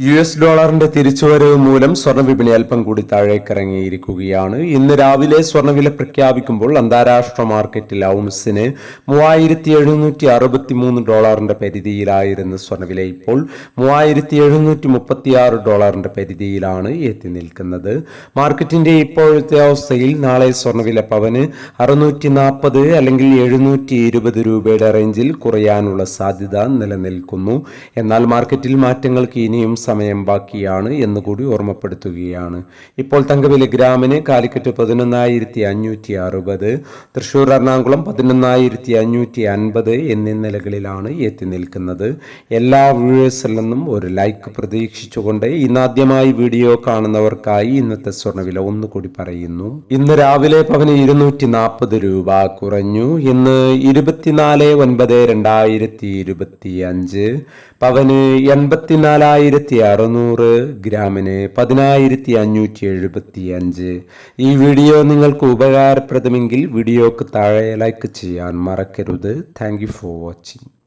U S ഡോളറിന്റെ തിരിച്ചുവരവ് മൂലം സ്വർണവിപണി അല്പം കൂടി താഴേക്കിറങ്ങിയിരിക്കുകയാണ്. ഇന്ന് രാവിലെ സ്വർണവില പ്രഖ്യാപിക്കുമ്പോൾ അന്താരാഷ്ട്ര മാർക്കറ്റിൽ ഔൺസിന് മൂവായിരത്തി എഴുന്നൂറ്റി അറുപത്തി മൂന്ന് ഡോളറിന്റെ പരിധിയിലായിരുന്ന സ്വർണവില ഇപ്പോൾ മൂവായിരത്തി എഴുന്നൂറ്റി മുപ്പത്തി ആറ് ഡോളറിന്റെ പരിധിയിലാണ് എത്തി നിൽക്കുന്നത്. മാർക്കറ്റിന്റെ ഇപ്പോഴത്തെ അവസ്ഥയിൽ നാളെ സ്വർണവില പവന് അറുന്നൂറ്റി നാൽപ്പത് അല്ലെങ്കിൽ എഴുന്നൂറ്റി ഇരുപത് രൂപയുടെ റേഞ്ചിൽ കുറയാനുള്ള സാധ്യത നിലനിൽക്കുന്നു. എന്നാൽ മാർക്കറ്റിൽ മാറ്റങ്ങൾക്ക് ഇനിയും സമയം ബാക്കിയാണ് എന്നുകൂടി ഓർമ്മപ്പെടുത്തുകയാണ്. ഇപ്പോൾ തങ്കവില ഗ്രാമിന് കാലിക്കറ്റ് പതിനൊന്നായിരത്തി അഞ്ഞൂറ്റി അറുപത് തൃശൂർ എറണാകുളം പതിനൊന്നായിരത്തി അഞ്ഞൂറ്റി അൻപത് എന്നീ നിലകളിലാണ് എത്തി നിൽക്കുന്നത്. എല്ലാ വ്യൂവേഴ്സിൽ നിന്നും ഒരു ലൈക്ക് പ്രതീക്ഷിച്ചുകൊണ്ട് ഇന്നാദ്യമായി വീഡിയോ കാണുന്നവർക്കായി ഇന്നത്തെ സ്വർണവില ഒന്നുകൂടി പറയുന്നു. ഇന്ന് രാവിലെ പവന് ഇരുന്നൂറ്റി നാൽപ്പത് രൂപ കുറഞ്ഞു. ഇന്ന് ഇരുപത്തിനാല് ഒൻപത് രണ്ടായിരത്തി ഇരുപത്തി അഞ്ച് പവന് എൺപത്തിനാലായിരത്തി അറുന്നൂറ് ഗ്രാമിന് പതിനായിരത്തി അഞ്ഞൂറ്റി എഴുപത്തി അഞ്ച് ഈ വീഡിയോ നിങ്ങൾക്ക് ഉപകാരപ്രദമെങ്കിൽ വീഡിയോക്ക് താഴെ ലൈക്ക് ചെയ്യാൻ മറക്കരുത്. Thank for watching